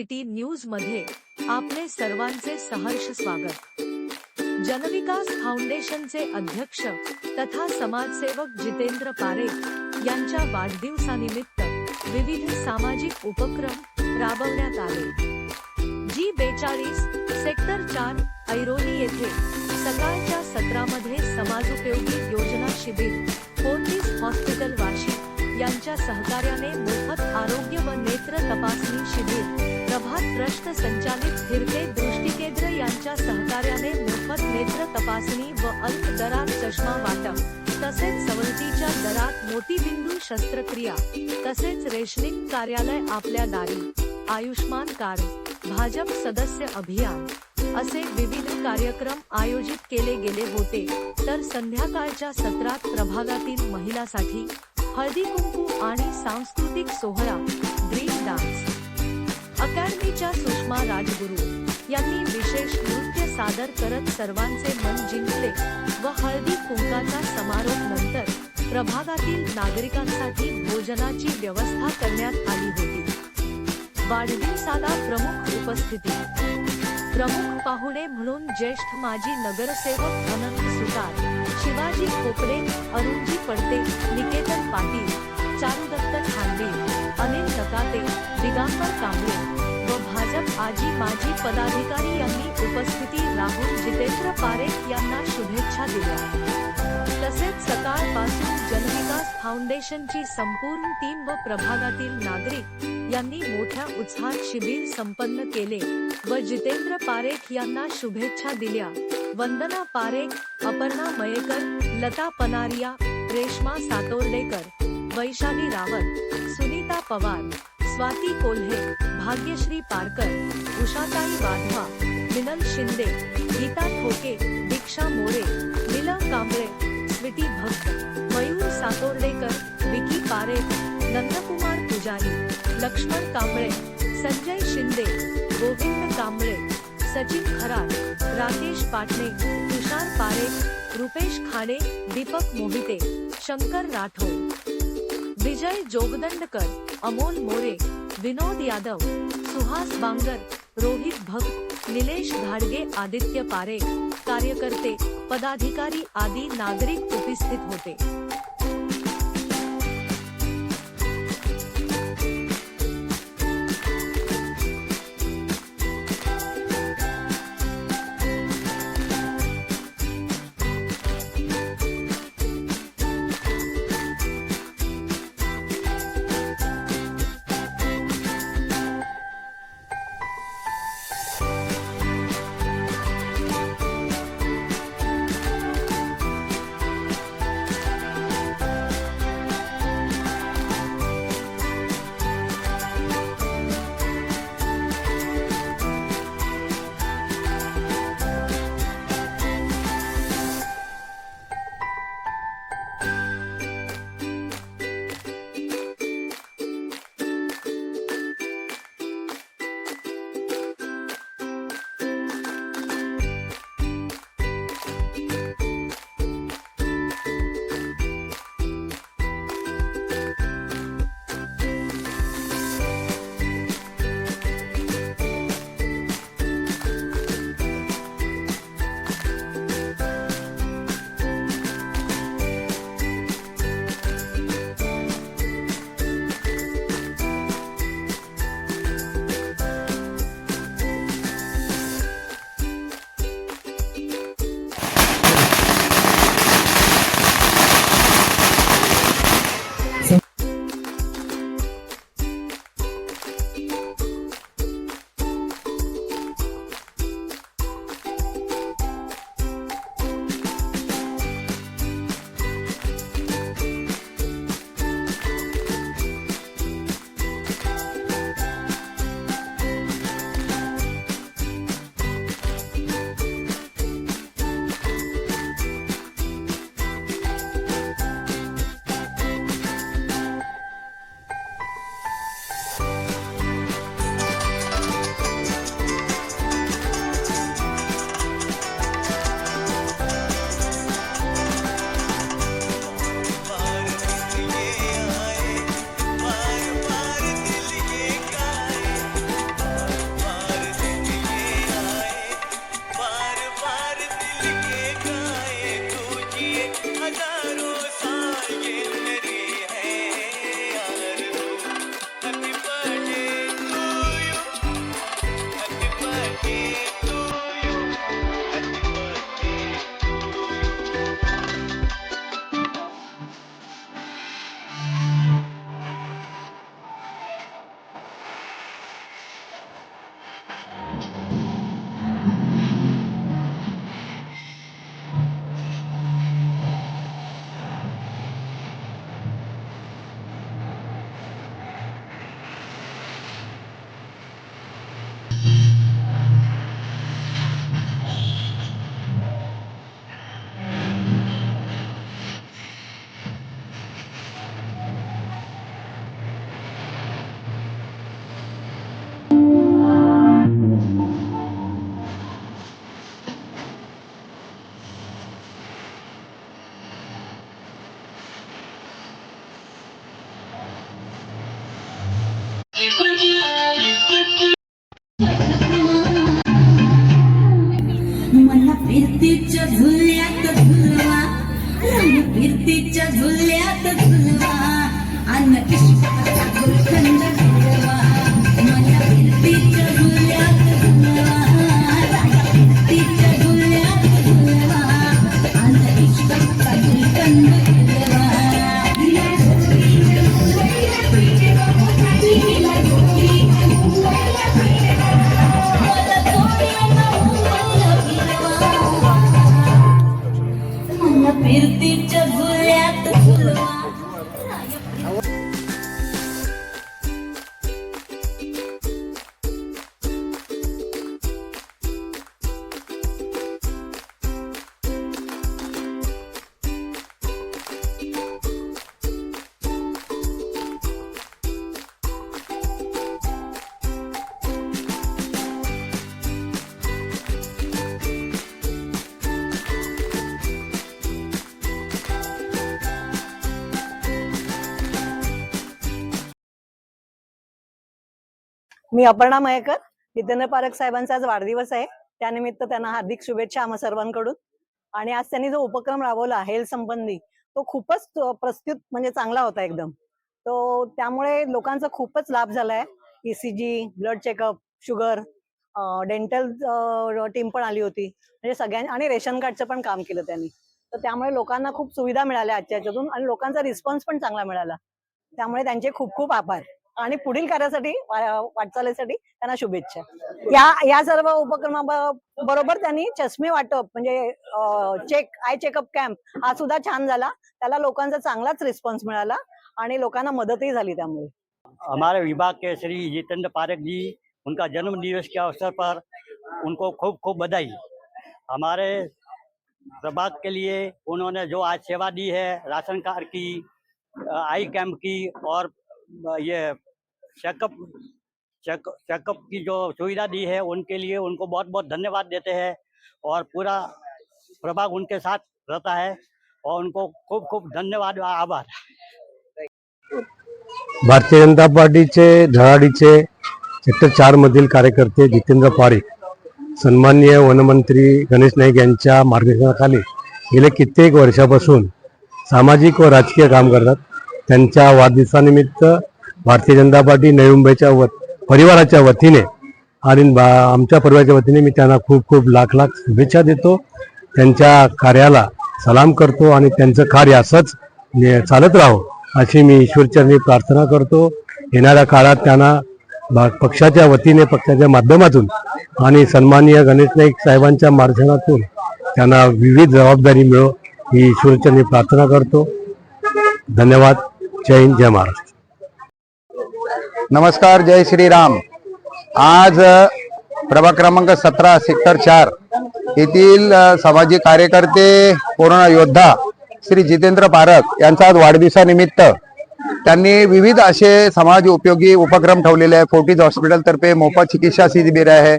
City न्यूजमध्ये आपले सर्वांचे सहर्ष स्वागत. जनविकास फाउंडेशनचे अध्यक्ष तथा समाजसेवक जितेंद्र पारेख यांच्या वाढदिवसानिमित्त विविध सामाजिक उपक्रम राबवण्यात आले. जी बेचाळीस सेक्टर चार ऐरोली येथे सकाळच्या सत्रामध्ये समाजोपयोगी योजना शिबिर फोर्टिस हॉस्पिटल वाशी यांच्या सहकार्याने मोफत आरोग्य व नेत्र तपासणी शिबिर प्रभात ट्रस्ट संचालित फिरते दृष्टी केंद्र यांच्या सहकार्याने मोफत नेत्र तपासणी व अल्प दरात चष्मा वाटप तसेच सवलतीच्या दरात मोतीबिंदू शस्त्रक्रिया तसेच रेशनिंग कार्यालय आपल्या दारी आयुष्मान कार्ड भाजप सदस्य अभियान असे विविध कार्यक्रम आयोजित केले गेले होते. तर संध्याकाळच्या सत्रात प्रभागातील महिलासाठी हळदी कुंकू आणि सांस्कृतिक सोहळा ब्रेक डान्स अकॅडमीच्या सुषमा राजगुरू यांनी विशेष नृत्य सादर करत सर्वांचे मन जिंकले व हळदी कुंकाचा समारोप नंतर प्रभागातील नागरिकांसाठी भोजनाची व्यवस्था करण्यात आली होती. वाढदिवसाला प्रमुख उपस्थिती. प्रमुख पाहुणे म्हणून ज्येष्ठ माजी नगरसेवक अनंत सुतार शिवाजी खोपडे अरुणजी पडते निकेतन पाटील चारुदत्त ठांडे अनिल नकाते दिगांबर कांबळे व भाजप आजी माजी पदाधिकारी यांनी उपस्थिती राहून जितेंद्र पारेख यांना शुभेच्छा दिल्या. तसेच सकाळपासून जनविकास फाउंडेशनची संपूर्ण टीम व प्रभागातील नागरिक यांनी मोठ्या उत्साहात शिबिर संपन्न केले व जितेंद्र पारेख यांना शुभेच्छा दिल्या. वंदना पारेख अपर्णा मयेकर लता पनारिया रेश्मा सातोर्डेकर वैशाली रावत सुनीता पवार, स्वाती कोल्हे, भाग्यश्री पारकर, उषाताई वाधवा मिनल शिंदे, गीता ठोके, दीक्षा मोरे नीला कांबळे, स्वीटी भक्त, मयूर सातोर्डेकर, विकी पारेख, नंदकुमार पुजारी, लक्ष्मण कांबळे, संजय शिंदे, गोविंद कांबळे, सचिन खरात राकेश पाटणे, तुषार पारेख, रुपेश खाडे दीपक मोहिते, शंकर राठोड विजय जोगदंडकर अमोल मोरे विनोद यादव सुहास बांगर रोहित भक्त निलेश घाडगे आदित्य पारेख कार्यकर्ते पदाधिकारी आदी नागरिक उपस्थित होते. मी अपर्णा मयेकर जितेंद्र पारख साहेबांचा आज वाढदिवस आहे. त्यानिमित्त त्यांना हार्दिक शुभेच्छा आम्हा सर्वांकडून. आणि आज त्यांनी जो उपक्रम राबवला हेल्थ संबंधी तो खूपच प्रस्तुत म्हणजे चांगला होता एकदम. तो त्यामुळे लोकांचा खूपच लाभ झालाय. ECG blood checkup sugar dental team पण आली होती. म्हणजे सगळ्यांनी आणि रेशन कार्डचं पण काम केलं त्यांनी. तर त्यामुळे लोकांना खूप सुविधा मिळाल्या आजच्या याच्यातून आणि लोकांचा रिस्पॉन्स पण चांगला मिळाला. त्यामुळे त्यांचे खूप खूप आभार. आणि पुढील कार्यासाठी वाटचालीसाठी त्यांना शुभेच्छा. या या सर्व उपक्रमा बरोबर त्यांनी चष्मे वाटप म्हणजे चेक आय चेकअप कॅम्प हा सुद्धा छान झाला. त्याला लोकांचा चांगलाच रिस्पॉन्स मिळाला आणि लोकांना मदतही झाली त्यामुळे. हमारे विभाग के श्री जितेंद्र पारक जी उनका जन्म दिवस के अवसर पर उनको खूब खूब बधाई। हमारे प्रभाग के लिए उन्होंने जो आज सेवा दी है राशन कार्ड की आई कैंप की और ये चेकअप चेक चेकअप की जो सुविधा दी है उनके लिए उनको बहुत बहुत धन्यवाद देते हैं और पूरा प्रभाग उनके साथ रहता है और उनको खूब खूब धन्यवाद आभार। भारतीय जनता पार्टीचे धडाडीचे सेक्टर चार मधील कार्यकर्ते जितेंद्र पारेख सन्मान्य वनमंत्री गणेश नाईक यांच्या मार्गदर्शनाखाली गेले कित्येक वर्षापासून सामाजिक व राजकीय काम करतात. त्यांच्या वाढदिवसानिमित्त भारतीय जनता पार्टी नवी मुंबईच्या व परिवाराच्या वतीने आणि बा- आमच्या परिवाराच्या वतीने मी त्यांना खूप खूप लाख लाख शुभेच्छा देतो. त्यांच्या कार्याला सलाम करतो आणि त्यांचं कार्य असंच चालत राहो अशी मी ईश्वरचरणी प्रार्थना करतो. येणाऱ्या काळात त्यांना पक्षाच्या वतीने पक्षाच्या माध्यमातून आणि सन्माननीय गणेश नाईक साहेबांच्या मार्गदर्शनातून त्यांना विविध जबाबदारी मिळो ही ईश्वरचरणी प्रार्थना करतो. धन्यवाद. जय हिंद जय महाराष्ट्र. नमस्कार जय श्रीराम. आज प्रभाग क्रमांक सतरा सेक्टर चार येथील सामाजिक कार्यकर्ते कोरोना योद्धा श्री जितेंद्र पारख यांचा आज वाढदिवसानिमित्त त्यांनी विविध असे समाज उपयोगी उपक्रम ठेवलेले आहे फोर्टीज हॉस्पिटल तर्फे मोफत चिकित्सा शिबिर आहे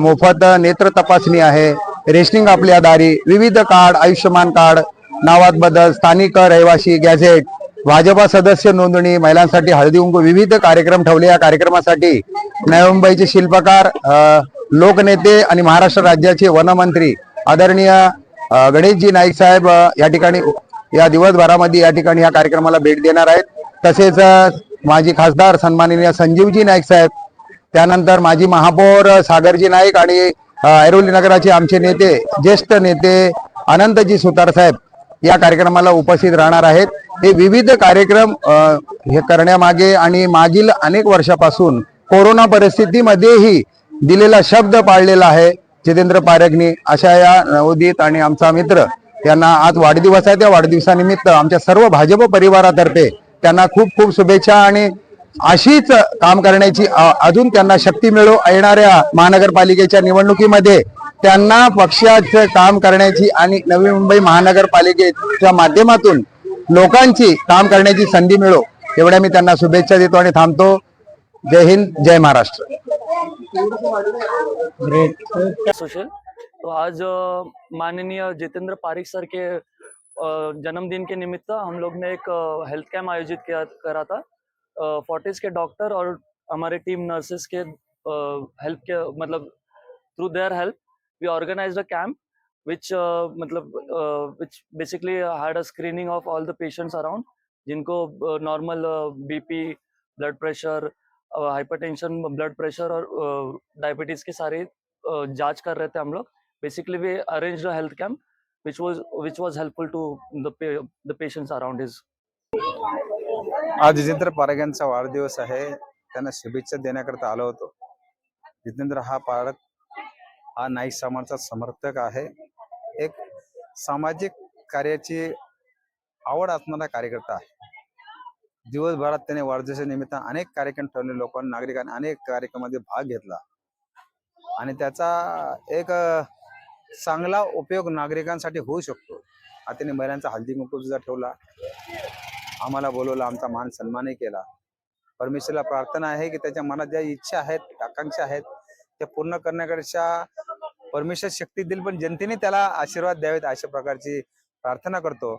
मोफत नेत्र तपासणी आहे रेशनिंग आपल्या दारी विविध कार्ड आयुष्यमान कार्ड नावात बदल स्थानिक रहिवासी गॅझेट भाजपा सदस्य नोंदणी महिलांसाठी हळदी कुंकू विविध कार्यक्रम ठेवले. या कार्यक्रमासाठी नवी मुंबईचे शिल्पकार लोकनेते आणि महाराष्ट्र राज्याचे वनमंत्री आदरणीय गणेशजी नाईक साहेब या ठिकाणी या दिवसभरामध्ये या ठिकाणी या कार्यक्रमाला भेट देणार आहेत. तसेच माजी खासदार सन्माननीय संजीवजी नाईक साहेब त्यानंतर माजी महापौर सागरजी नाईक आणि ऐरोली नगराचे आमचे नेते ज्येष्ठ नेते अनंतजी सुतार साहेब या कार्यक्रमाला उपस्थित राहणार आहेत. हे विविध कार्यक्रम हे करण्यामागे आणि मागील अनेक वर्षापासून कोरोना परिस्थितीमध्येही दिलेला शब्द पाळलेला आहे जितेंद्र पारखनी अशा या नवोदित आणि आमचा मित्र त्यांना आज वाढदिवस आहे. त्या वाढदिवसानिमित्त आमच्या सर्व भाजप परिवारातर्फे त्यांना खूप खूप शुभेच्छा आणि अशीच काम करण्याची अजून त्यांना शक्ती मिळो येणाऱ्या महानगरपालिकेच्या निवडणुकीमध्ये त्यांना पक्षाचं काम करण्याची आणि नवी मुंबई महानगरपालिकेच्या माध्यमातून लोकांची काम करण्याची संधी मिळो एवढ्या मी त्यांना शुभेच्छा देतो आणि थांबतो. जय हिंद जय महाराष्ट्र. तो आज माननीय जितेंद्र पारिक सर के जन्मदिन के निमित्त हम लोग ने एक हेल्थ कैम्प आयोजित किया करा था। फोर्टिस के डॉक्टर और हमारे टीम नर्सेस के हेल्प के मतलब through their help we organized a camp which uh, मतलब uh, which basically had a screening of all the patients around जिनको normal BP blood pressure hypertension blood pressure और diabetes के सारे uh, जांच कर रहे थे हम लोग। Basically we arrange the health camp which was which was helpful to the pa- the patients around his आज जितेंद्र पारग यांचा वाढदिवस आहे त्यांना शुभेच्छा देण्याकरता आलो होतो. जितेंद्र हा पारग हा नाईक समाजाचा समर्थक आहे. एक सामाजिक कार्याची आवड असणारा कार्यकर्ता आहे. दिवसभरात त्याने वाढदिवसानिमित्त अनेक कार्यक्रम ठरवले. लोकांनी नागरिकांनी अनेक कार्यक्रमामध्ये भाग घेतला. आणि त्याचा एक चांगला उपयोग नागरिकांसाठी होऊ शकतो. आता त्याने महिलांचा हल्दी कुंकू सुद्धा ठेवला. आम्हाला बोलवलं आमचा मान सन्मानही केला. परमेश्वरला प्रार्थना आहे की त्याच्या मनात ज्या इच्छा आहेत आकांक्षा आहेत त्या पूर्ण करण्याकडच्या परमेश्वर शक्ती देईल पण जनतेने त्याला आशीर्वाद द्यावेत अशा प्रकारची प्रार्थना करतो.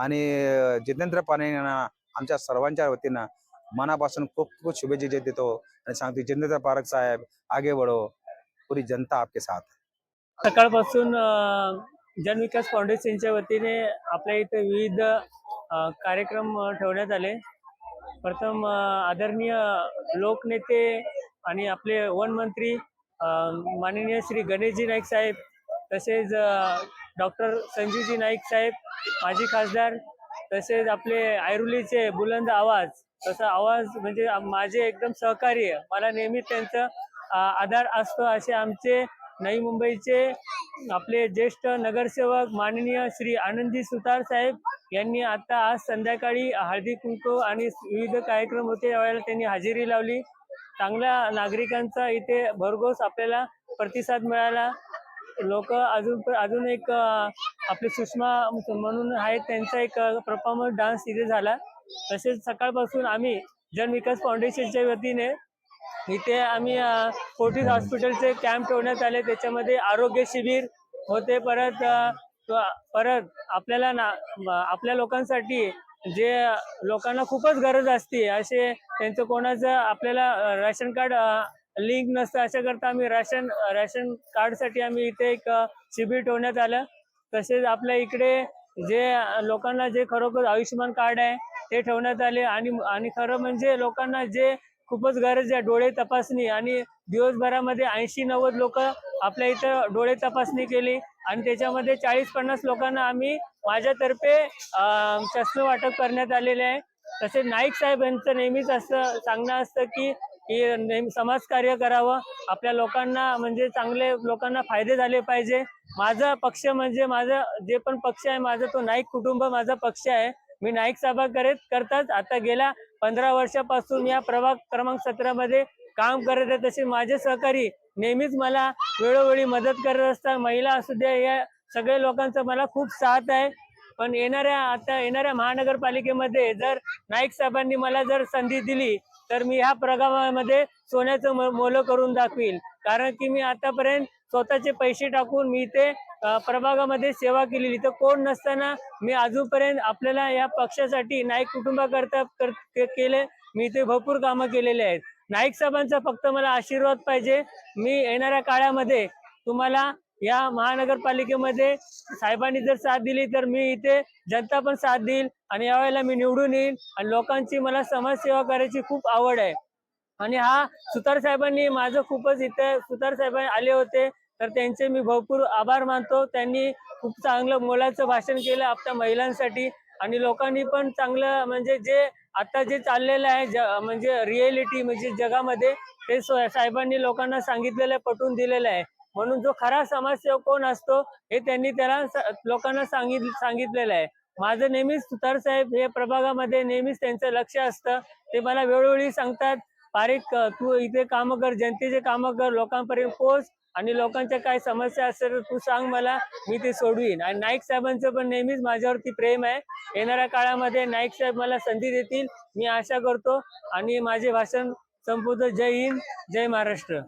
आणि जितेंद्र पाने यांना आमच्या सर्वांच्या वतीनं मनापासून खूप खूप शुभेच्छा देतो. आणि सांगतो जितेंद्र पारक साहेब आगे वडो पुरी जनता आपके साथ सकाळपासून जनविकास फाउंडेशनच्या वतीने आपल्या इथे विविध कार्यक्रम ठेवण्यात आले. प्रथम आदरणीय लोकनेते आणि आपले वनमंत्री माननीय श्री गणेशजी नाईक साहेब तसेच डॉक्टर संजीवजी नाईक साहेब माजी खासदार तसेच आपले आयरुलीचे बुलंद आवाज तसा आवाज म्हणजे माझे एकदम सहकार्य मला नेहमी त्यांचं आधार असतो असे आमचे नवी मुंबईचे आपले ज्येष्ठ नगरसेवक माननीय श्री आनंदी सुतार साहेब यांनी आता आज संध्याकाळी हळदी कुंकू आणि विविध कार्यक्रम होते यावेळेला त्यांनी हजेरी लावली. चांगल्या नागरिकांचा इथे भरघोस आपल्याला प्रतिसाद मिळाला. लोक अजून अजून एक आपले सुषमा म्हणून आहेत त्यांचा एक परफॉर्मन्स डान्स इथे झाला. तसेच सकाळपासून आम्ही जनविकास फाउंडेशनच्या वतीने इथे आम्ही फोर्टीज हॉस्पिटलचे कॅम्प ठेवण्यात आले. त्याच्यामध्ये आरोग्य शिबिर होते. परत परत आपल्याला ना आपल्या लोकांसाठी जे लोकांना खूपच गरज असते असे त्यांचं कोणाचं आपल्याला राशन कार्ड लिंक नसतं अशा करता आम्ही राशन राशन कार्डसाठी आम्ही इथे एक शिबिर ठेवण्यात आलं. तसेच आपल्या इकडे जे लोकांना जे खरोखर आयुष्यमान कार्ड आहे ते ठेवण्यात आले. आणि आणि खरं म्हणजे लोकांना जे खूपच गरज आहे डोळे तपासणी आणि दिवसभरामध्ये ऐंशी नव्वद लोक आपल्या इथं डोळे तपासणी केली आणि त्याच्यामध्ये चाळीस पन्नास लोकांना आम्ही माझ्यातर्फे अं, वाटप करण्यात आलेले आहे. तसेच नाईक साहेब यांचं नेहमीच असं सांगणं असतं की की नेहमी समाजकार्य करावं. आपल्या लोकांना म्हणजे चांगले लोकांना फायदे झाले पाहिजे. माझा पक्ष म्हणजे माझं जे पण पक्ष आहे माझा तो नाईक कुटुंब माझा पक्ष आहे. मी नाईक सभा करत करताच आता गेल्या पंधरा वर्षापासून या प्रभाग क्रमांक सतरामध्ये काम करत आहे तसे माझे सहकारी नेहमीच मला वेळोवेळी मदत करत असतात. महिला असू द्या या सगळ्या लोकांचा मला खूप साथ आहे. पण येणाऱ्या आता येणाऱ्या महानगरपालिकेमध्ये जर नाईक साहेबांनी मला जर संधी दिली तर मी ह्या प्रभागामध्ये सोन्याचं मोल मोलं करून दाखवील कारण की मी आतापर्यंत स्वतःचे पैसे टाकून मी इथे प्रभागामध्ये सेवा केलेली. तर कोण नसताना मी अजूनपर्यंत आपल्याला या पक्षासाठी नाईक कुटुंबाकरता कर केले. मी इथे भरपूर कामं केलेले आहेत. नाईक साहेबांचा फक्त मला आशीर्वाद पाहिजे. मी येणाऱ्या काळामध्ये तुम्हाला या महानगरपालिकेमध्ये साहेबांनी जर साथ दिली तर मी इथे जनता पण साथ देईल आणि यावेळेला मी निवडून येईल आणि लोकांची मला समाजसेवा करायची खूप आवड आहे. आणि हा सुतार साहेबांनी माझं खूपच इथे सुतार साहेबांनी आले होते तर त्यांचे मी भरपूर आभार मानतो. त्यांनी खूप चांगलं मोलाचं भाषण केलं आपल्या महिलांसाठी आणि लोकांनी पण चांगलं म्हणजे जे आता जे चाललेलं आहे ज म्हणजे रिएलिटी म्हणजे जगामध्ये ते साहेबांनी लोकांना सांगितलेलं आहे पटवून दिलेलं आहे. म्हणून जो खरा समाजसेवक कोण असतो हे त्यांनी त्याला स- लोकांना सांगित सांगितलेलं आहे. माझं नेहमीच सुतार साहेब हे प्रभागामध्ये नेहमीच त्यांचं लक्ष असतं. ते मला वेळोवेळी सांगतात पारिक तू इथे कामं कर जनतेचे कामं कर लोकांपर्यंत पोच आणि लोकांच्या काय समस्या असेल तर तू सांग मला मी ते सोडवीन. आणि नाईक साहेबांचं पण नेहमीच माझ्यावरती प्रेम आहे. येणाऱ्या काळामध्ये नाईक साहेब मला संधी देतील मी आशा करतो. आणि माझे भाषण संपवतो जय हिंद जय महाराष्ट्र.